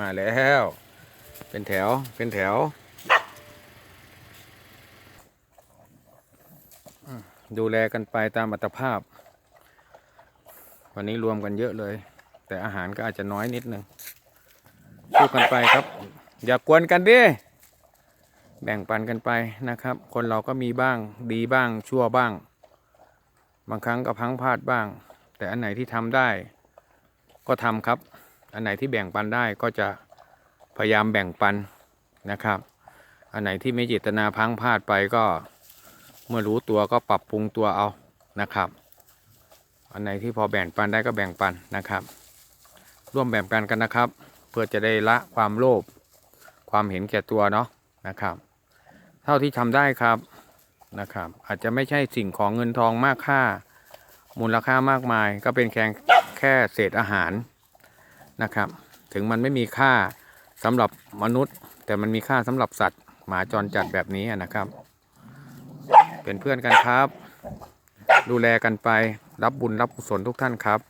มาแล้ว เป็นแถวเป็นแถว ดูแลกันไปตามอัตภาพ วันนี้รวมกันเยอะเลย แต่อาหารก็อาจจะน้อยนิดนึงสู้กันไปครับ อย่ากวนกันดิแบ่งปันกันไปนะครับ คนเราก็มีบ้างดีบ้างชั่วบ้าง บางครั้งก็พังพลาดบ้าง แต่อันไหนที่ทำได้ ก็ทำครับ อันไหนที่แบ่งปันได้ก็จะพยายามแบ่งปันนะครับ อันไหนที่ไม่เจตนาพังพลาดไปก็เมื่อรู้ตัวก็ปรับปรุงตัวเอานะครับ อันไหนที่พอแบ่งปันได้ก็แบ่งปันนะครับ ร่วมแบ่งปันกันนะครับ เพื่อจะได้ละความโลภความเห็นแก่ตัวเนาะนะครับ เท่าที่ทำได้ครับนะครับ อาจจะไม่ใช่สิ่งของเงินทองมากค่า มูลค่ามากมาย ก็เป็นแค่แค่เศษอาหาร นะครับ ถึงมันไม่มีค่าสำหรับมนุษย์ แต่มันมีค่าสำหรับสัตว์ หมาจรจัดแบบนี้นะครับ เป็นเพื่อนกันครับ ดูแลกันไปรับบุญรับกุศลทุกท่านครับ